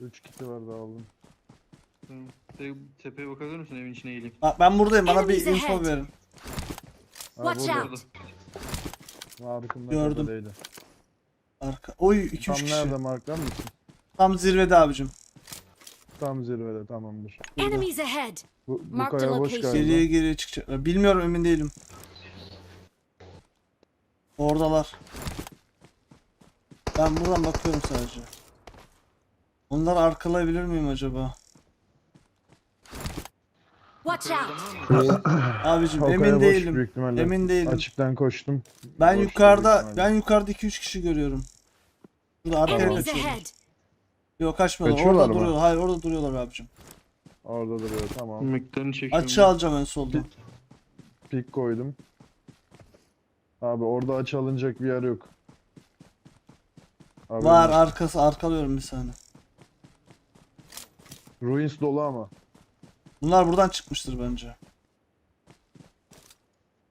3 kiti var daha aldım. Te- tepeye bakabilir misin evin içine eğileyim? Bak ben buradayım bana bir Enemies info ahead. verin. Ha, Watch burada. out. Markımda Gördüm. Arka. Oy 2 Tam 3 kişi. nerede marklar mısın? Tam zirvede abicim. Tam zirvede tamamdır. Enemies ahead. Bu, bu Mark the kaya boş location. galiba. Geriye geriye çıkacaklar. Bilmiyorum emin değilim. Oradalar. Ben buradan bakıyorum sadece. Onları arkalayabilir miyim acaba? Watch out. mı? Abicim O kaya emin boş değilim. büyük ihtimalle. Emin değilim. Açıktan koştum. Ben Boş yukarıda ben yukarıda 2 3 kişi görüyorum. Burada arkaya. Enemies ahead. Yok kaçmıyorlar. Kaçıyorlar orada mı? duruyorlar. Hayır orada duruyorlar abicim. Orada duruyor tamam. Miktarını çekiyorum. Açı alacağım en solda. Pik koydum. Abi orada aç alınacak bir yer yok. Abi Var arkası arkalıyorum bir saniye. Ruins dolu ama. Bunlar buradan çıkmıştır bence.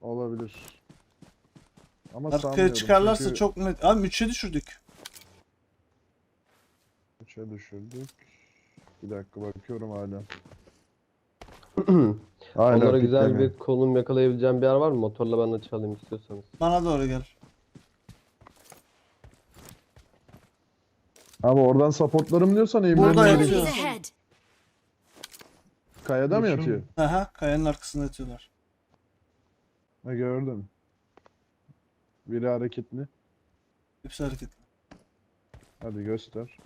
Olabilir. Ama Arkaya sanmıyorum çıkarlarsa çünkü çok net. Abi 3'e düşürdük. üçe düşürdük. Bir dakika bakıyorum hala. Hala Onlara güzel piklemiyor. bir konum yakalayabileceğim bir yer var mı? Motorla ben de çalayım istiyorsanız. Bana doğru gel. Abi oradan supportlarım diyorsan Burada gireyim. Enemies ahead. Kayada mı yatıyor? Aha kayanın arkasında yatıyorlar. Ha gördüm. Biri hareketli. Hepsi hareketli. Hadi göster.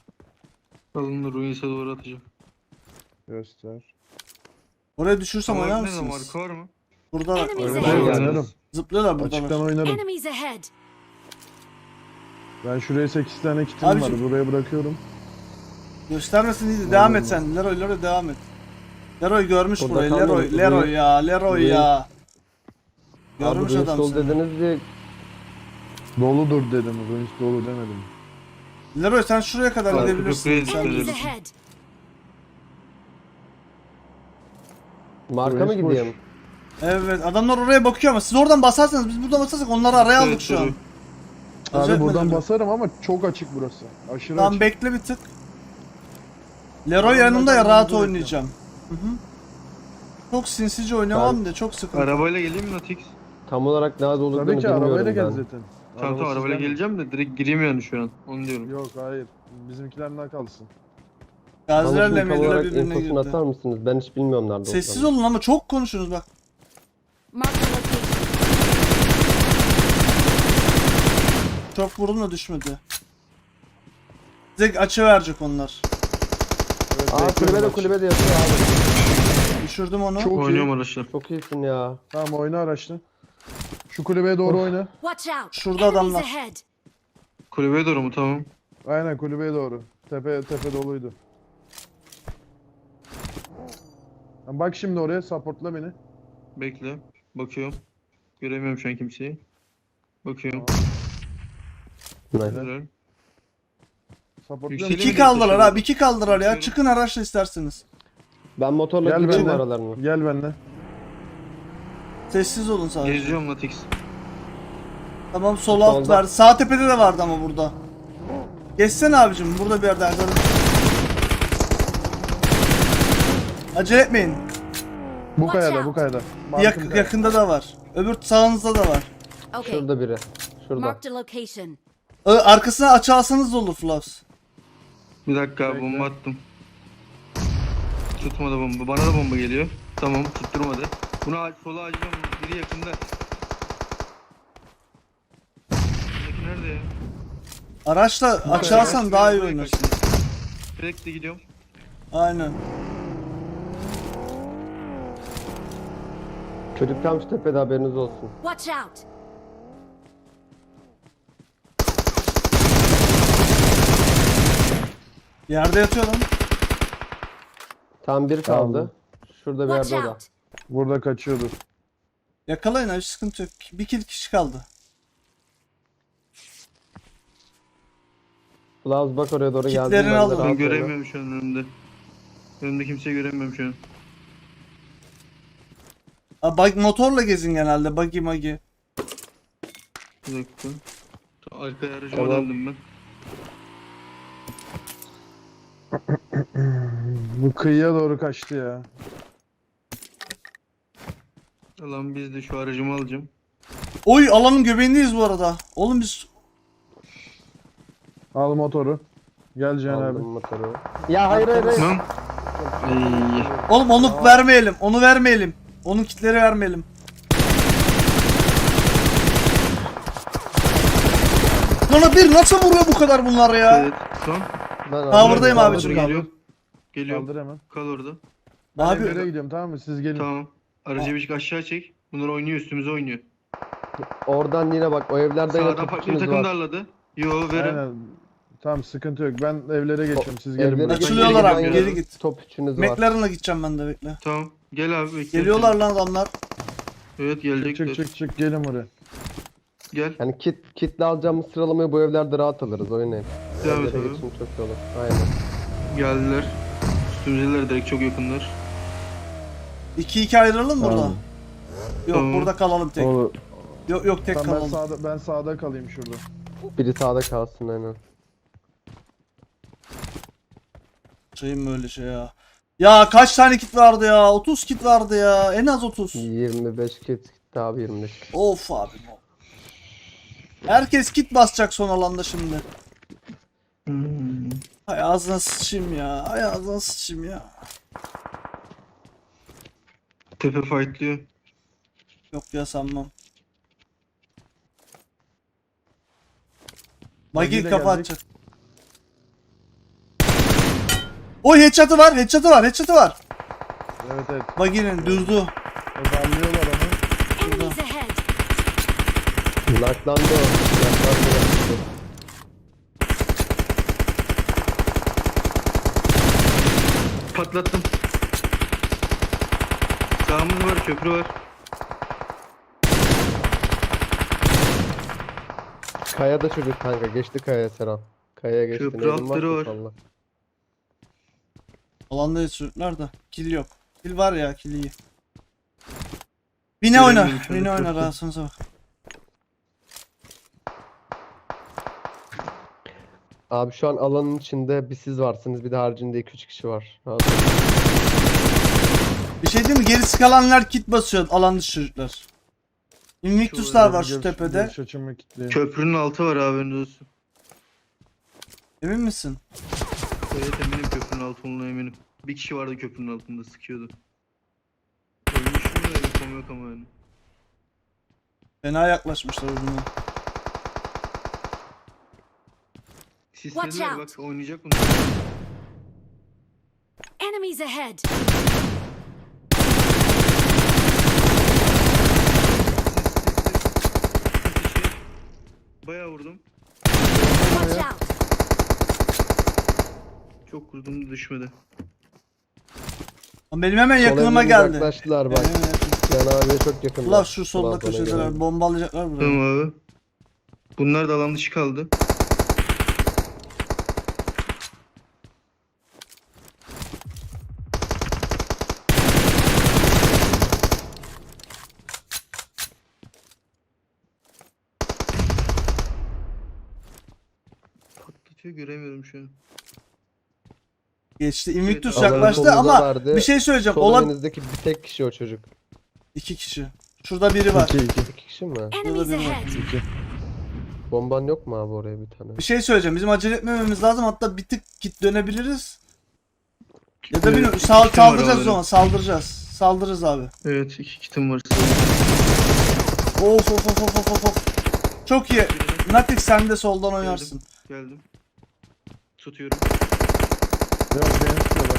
Alın Ruins'e doğru atacağım. Göster. Oraya düşürsem Tamam, oynar mısınız? Marka var mı? Burada Enemies Öyle ahead. de Oynarız. oynarım. zıplıyorlar Açıktan oynarım. Enemies ahead. Ben şuraya 8 tane kitim var. Buraya bırakıyorum. Göstermesin iyiydi. Devam et sen. Leroy Leroy devam et. Leroy görmüş Burada burayı. kalmadı. Leroy Leroy ya. Leroy ya. Abi Görmüş Ruins adam dolu seni. dediniz diye Doludur dedim. Ruins dolu demedim. Leroy sen şuraya kadar Bak, gidebilirsin. Sen Enemies Sen- ahead. marka mı boş. gideyim? Evet adamlar oraya bakıyor ama siz oradan basarsanız biz buradan basarsak onları araya aldık Evet, şu an. Abi buradan etmeden. basarım ama çok açık burası. Aşırı Tamam açık. bekle bir tık. Leroy yanımda ya rahat burada oynayacağım. Hı hı. Çok sinsice oynamam da çok sıkıntı. Arabayla geleyim mi Natix? Tam olarak nerede olduklarını Tabii ki bilmiyorum arabayla gel ben. zaten. Tamam tamam Arabasız arabayla gelme. geleceğim de direkt gireyim yani şu an. Onu diyorum. Yok hayır. Bizimkilerden kalsın. Gazilerle şimdi tam Mediler olarak birbirine infosunu atar girdi. mısınız? Ben hiç bilmiyorum nerede Sessiz olduklarını. olun ama çok konuşunuz bak. Mark the location. Çok vurdum da düşmedi. Size açı verecek onlar. Evet, Aa bekliyorum kulübede bak. kulübede yatıyor abi. Düşürdüm onu. Çok iyi. Oynuyorum araçla. Çok iyisin ya. Tamam oyna araçla. Şu kulübeye doğru oyna. Watch out. Şurada Enemies adamlar. ahead. Kulübeye doğru mu? Tamam. Aynen kulübeye doğru. Tepe tepe doluydu. Lan Bak şimdi oraya supportla beni. Bekle. Bakıyorum. Göremiyorum şu an kimseyi. Bakıyorum. Nice. Güzel. Supportla Yükselim. beni. İki kaldılar abi iki kaldılar ya. Çıkın araçla isterseniz. Ben motorla Gel gidiyorum benimle. aralarına. Gel benimle. Sessiz olun sadece. Geziyorum Natix. Tamam sol alt Solda. var. Sağ tepede de vardı ama burada. Geçsene abicim burada bir yerde Erdem. Acele etmeyin. Bu Watch kayada out. bu kayada. Yak- kayada. yakında da var. Öbür sağınızda da var. Okay. Şurada biri. Şurada. Marked a location. Ö- Arkasına açı alsanız da olur Flaps. Bir dakika bomba attım. Tutmadı bomba. Bana da bomba geliyor. Tamam tutturmadı. Bunu aç, sola açacağım. Biri yakında. Öndeki nerede ya? Araçla açı alsan daha iyi oynarsın. Direkt de gidiyorum. Aynen. Çocuk tam şu tepede haberiniz olsun. Watch out. Yerde yatıyor lan. Tam bir kaldı. Tamam. Şurada bir yerde o da. Burada kaçıyordu. Yakalayın abi sıkıntı yok. Bir kill kişi kaldı. Flauz bak oraya doğru geldi. Kitlerini aldım. Ben göremiyorum şu an önümde. Önümde kimseyi göremiyorum şu an. Aa, bug, motorla gezin genelde. Buggy muggy. Bir dakika. Arkaya aracıma Tamam. döndüm ben. Bu kıyıya doğru kaçtı ya. Lan biz de şu aracımı alacağım. Oy alanın göbeğindeyiz bu arada. Oğlum biz Al motoru. Gel Cihan abi. Aldım motoru. Ya hayır hayır hayır. Lan. Ey. Oğlum onu vermeyelim. Onu vermeyelim. Onun kitleri vermeyelim. Lan bir nasıl vuruyor bu kadar bunlar ya? Evet. Son. Ben Ha, buradayım abi. Dur Abicim, geliyor. Geliyor. Kaldır hemen. Kal orada. Ben Abi- evlere gidiyorum tamam mı? Siz gelin. Tamam. Aracı bir aşağı çek. Bunlar oynuyor üstümüze oynuyor. Oradan yine bak o evlerde yine Sağdan farklı bir topçunuz takım var. darladı. Yo verin. Aynen. Tamam sıkıntı yok. Ben evlere geçiyorum. Siz gelin. Evlere buraya. Açılıyorlar geri abi geri git. Top üçünüz var. McLaren'la gideceğim ben de bekle. Tamam. Gel abi bekle. Geliyorlar lan adamlar. Evet gelecekler. Çık çık çık gelin buraya. Gel. Yani kit kitle alacağımız sıralamayı bu evlerde rahat alırız oynayın. Devam et abi. iyi olur. Aynen. Geldiler. Üstümüzdeler direkt çok yakınlar. 2-2 ayrılalım burada. Tamam. Yok Tamam. burada kalalım tek. Oğlum, Yok yok tek tamam ben kalalım. sağda ben sağda kalayım şurada. Biri sağda kalsın aynen. Şeyim böyle şey ya. Ya kaç tane kit vardı ya? 30 kit vardı ya. En az 30. 25 kit gitti abi 25. Of abi. of. Herkes kit basacak son alanda şimdi. Hmm. Ağzına sıçayım ya. Hay ağzına sıçayım ya. Tepe fightlıyor. Yok ya sanmam. Magi Magi de kafa atacak. Oy headshot'ı var, headshot'ı var, headshot'ı var. Evet evet. Magi'nin durdu. O darlıyorlar onu. Enemies ahead! Naklandı o. Patlattım. Sağımız var, köprü var. Kayada çocuk kanka geçti kayaya Serhan. Kayaya geçti. Köprü altları var. salla. Alandayız çocuklar da. Kill yok. Kill var ya, kill iyi. Bine Göremiyorum oyna. şu anda, Bine oyna köprü. rahatsınıza bak. Abi şu an alanın içinde bir siz varsınız bir de haricinde 2-3 kişi var. Olun. Bir şey değil mi? Gerisi kalanlar kit basıyor alan dışı çocuklar. Invictus'lar var şu tepede. görüş açımı kilitliyor. Köprünün altı var abi önünüz olsun. Emin misin? Evet eminim köprünün altı olduğuna eminim. Bir kişi vardı köprünün altında sıkıyordu. Ölmüş mü yok ama yani. Fena yaklaşmışlar ucuna. Sislediler out. bak oynayacak bunlar. Enemies ahead! Bayağı vurdum. Watch out! Çok vurdum düşmedi. Ama Benim hemen Sol yakınıma evden geldi. Uzaklaştılar bak. Benim hemen yakın. Can abiye çok yakın. Ulan şu solda Ulan bana köşedeler. gelen. Bombalayacaklar burayı. Tamam abi. Bunlar da alan dışı kaldı. Patlatıyor göremiyorum şu an. Geçti. Invictus Evet, yaklaştı ama solunuza verdi. bir şey söyleyeceğim. Sol Olan elinizdeki bir tek kişi o çocuk. iki kişi. Şurada biri var. 2 2 İki kişi mi? Enemies ahead! 2. Bomban yok mu abi oraya bir tane? Bir şey söyleyeceğim. Bizim acele etmememiz lazım. Hatta bir tık git dönebiliriz. Ya da bilmiyorum. iki Sal kitim var saldıracağız o abi. zaman. Saldıracağız. Saldırırız abi. Evet iki kitim var. Of of of of of of, of. Çok iyi. Natif sen de soldan oynarsın. Geldim. Tutuyorum. Yok beni tutuyorlar.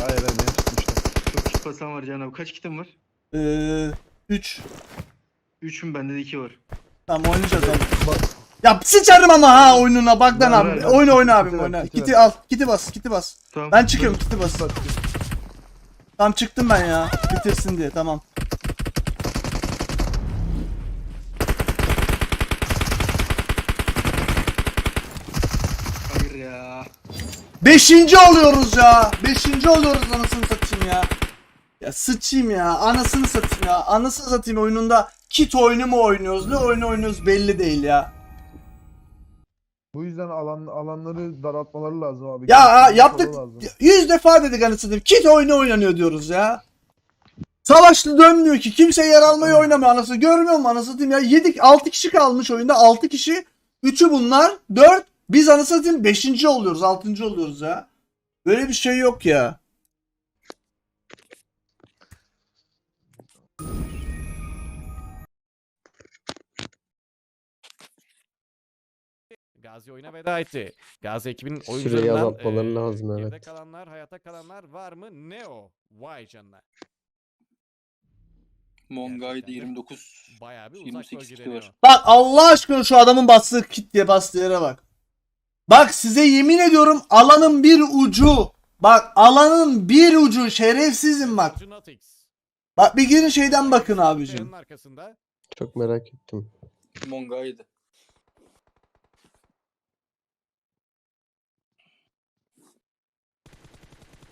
Hayır hayır beni tutmuşlar. Çok kit basan var Can abi. Kaç kitim var? Ee, 3. 3'üm bende de 2 var. Tamam oynayacağız abi. Ya sıçarım ama ha oyununa bak lan abi. ver. Oyna oyna ver, oyna. kiti Kiti al. Kiti bas. Kiti bas. Tamam. Ben çıkıyorum. Kiti bas. Tamam çıktım ben ya. Bitirsin diye tamam. Hayır ya. Beşinci oluyoruz ya. Beşinci oluyoruz anasını satayım ya. Ya sıçayım ya. Anasını satayım ya. Anasını satayım oyununda kit oyunu mu oynuyoruz? Ne oyunu oynuyoruz belli değil ya. Bu yüzden alan alanları daraltmaları lazım abi. Ya ha, yaptık. lazım. Yüz defa dedik anasını. Kit oyunu oynanıyor diyoruz ya. Savaşlı dönmüyor ki. Kimse yer almayı oynamıyor anasını. Görmüyor musun anasını satayım ya? 7 6 kişi kalmış oyunda. 6 kişi. 3'ü bunlar. 4. Biz anasını satayım 5. oluyoruz. 6. oluyoruz ya. Böyle bir şey yok ya. Gazi oyuna veda etti. Gazi ekibinin Süreyi oyuncularından azaltmaları eee, lazım, geride evet. kalanlar, hayatta kalanlar var mı? Neo. Vay canına. Mongay'da Gerçekten de 29 Bayağı bir uzak 28 bölgede var. Neo. Bak Allah aşkına şu adamın bastığı kit diye bastığı yere bak. Bak size yemin ediyorum alanın bir ucu. Bak alanın bir ucu şerefsizim bak. Bak bir girin şeyden bakın abicim. Çok merak ettim. Mongay'da.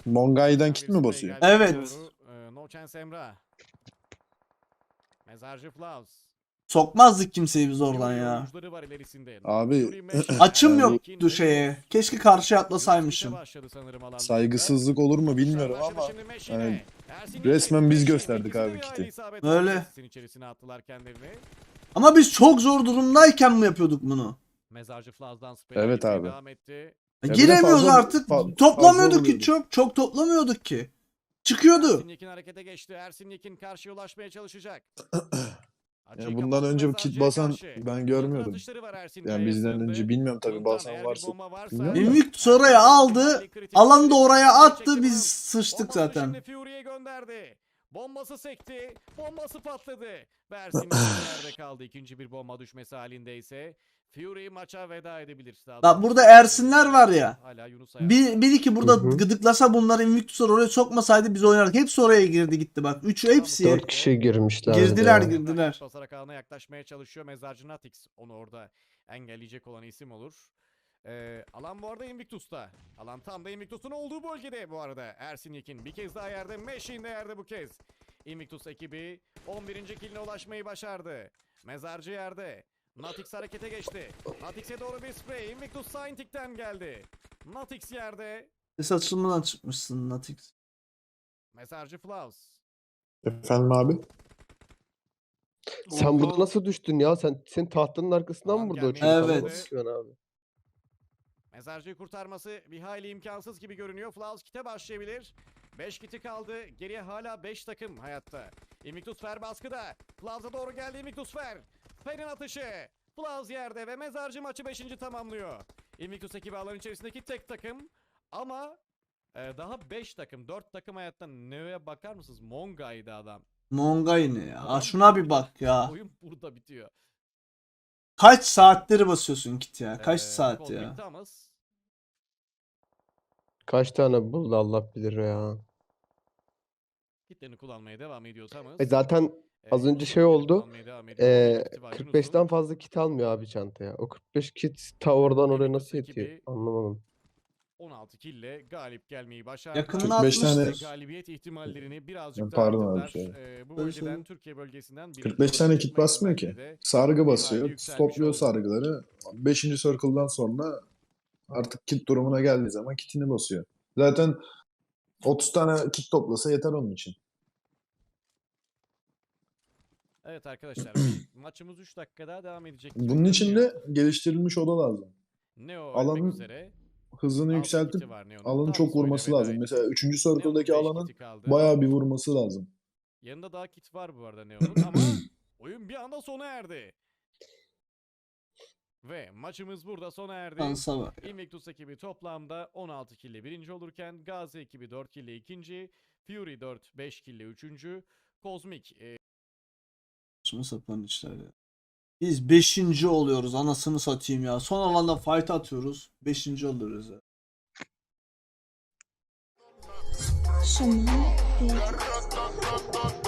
Mongai'den kit mi basıyor? Evet. Eee, no Chance Emrah. Mezarcı Flaus. Sokmazdık kimseyi biz oradan ya. Abi, Açım yoktu şeye. Keşke karşıya atlasaymışım. Saygısızlık olur mu bilmiyorum ama yani resmen biz gösterdik abi kiti. Öyle. aldı. Sisin içerisine attılar kendilerini. Ama biz çok zor durumdayken mi yapıyorduk bunu? Mezarcı Flaz'dan sprey Evet abi. devam etti. Ya bir de Giremiyoruz fazla- artık. fa- Toplamıyorduk ki vuruyorduk. çok. Çok toplamıyorduk ki. Çıkıyordu. Ersin Yekin harekete geçti. Ersin Yekin karşıya ulaşmaya çalışacak. Ya Açıyı bundan önce Mezarcı'ya kit basan karşı. ben görmüyordum. Yani bizden önce bilmiyorum tabii Uzundan basan varsa. bilmiyorum. Invictus oraya aldı. Alanı da oraya attı. Biz sıçtık zaten. Şimdi Fury'ye gönderdi. Bombası sekti. Bombası patladı. Ve Ersin Yekin yerde kaldı. İkinci bir bomba düşmesi halinde ise Fury maça veda edebilir. Daha Bak burada Ersinler var ya. Hala Yunus Ayar. Bir, bir iki burada Hı hı. gıdıklasa bunları Invictus'lar oraya sokmasaydı biz oynardık. Hepsi oraya girdi gitti bak. Üçü hepsi. Dört kişi girmişler. Girdiler, ya. girdiler. Basarak alana yaklaşmaya çalışıyor. Mezarcı Natix onu orada engelleyecek olan isim olur. Ee, alan bu arada Invictus'ta. Alan tam da Invictus'un olduğu bölgede bu arada. Ersin Yekin bir kez daha yerde. Meşin de yerde bu kez. Invictus ekibi 11. kiline ulaşmayı başardı. Mezarcı yerde. Natix harekete geçti. Natix'e doğru bir spray. Invictus Scientik'ten geldi. Natix yerde. Ses açılmadan çıkmışsın Natix. Mezarcı Flaus. Efendim abi? Sen burada nasıl düştün ya? Sen sen tahtanın arkasından mı burada uçuyorsun? Evet. Abi? Mezarcıyı kurtarması bir hayli imkansız gibi görünüyor. Flaus kite başlayabilir. 5 kiti kaldı. Geriye hala 5 takım hayatta. Invictus Fer baskıda. Flaus'a doğru geldi Invictus Fer. Fer'in atışı. Flaus yerde ve mezarcı maçı 5. tamamlıyor. Invictus ekibi alan içerisindeki tek takım. Ama e, daha 5 takım. 4 takım hayatta. Neo'ya bakar mısınız? Mongay'dı adam. Mongay ne ya? Ha, şuna bir bak ya. Oyun burada bitiyor. Kaç saatleri basıyorsun kit ya? Kaç Ee, saat ya? Kaç tane buldu Allah bilir ya. Kitlerini kullanmaya devam ediyor Thomas. E zaten az önce şey oldu. var 45'ten Yunus'un. fazla kit almıyor abi çantaya. O 45 kit ta oradan oraya nasıl yetiyor? Anlamadım. 16 kille galip gelmeyi başardı. Yakınına 45 tane- galibiyet ihtimallerini birazcık Pardon abi. Ee, bu bölgeden. Türkiye bölgesinden birinci 45 tane kit basmıyor ki. Sargı basıyor. Stopluyor sargıları. 5. circle'dan sonra artık kit durumuna geldiği zaman kitini basıyor. Zaten 30 tane kit toplasa yeter onun için. Evet arkadaşlar maçımız 3 dakika daha devam edecek. Bunun için de geliştirilmiş oda lazım. Neo alanın ölmek üzere. Hızını Altı yükseltip kiti var Neo'nun. alanı çok vurması veda lazım. etti. Mesela 3. Neo'nun circle'daki beş alanın kiti kaldı. bayağı bir vurması lazım. Yanında daha kit var bu arada Neo'nun ama oyun bir anda sona erdi. Ve maçımız burada sona erdi. Şansa bak. Invictus ekibi toplamda 16 kill ile birinci olurken Gazi ekibi 4 kill ile ikinci, Fury 4 5 kill ile üçüncü, Cosmic e, Saçma sapan işler ya. Biz 5. oluyoruz anasını satayım ya. Son alanda fight atıyoruz. 5. oluyoruz ya. et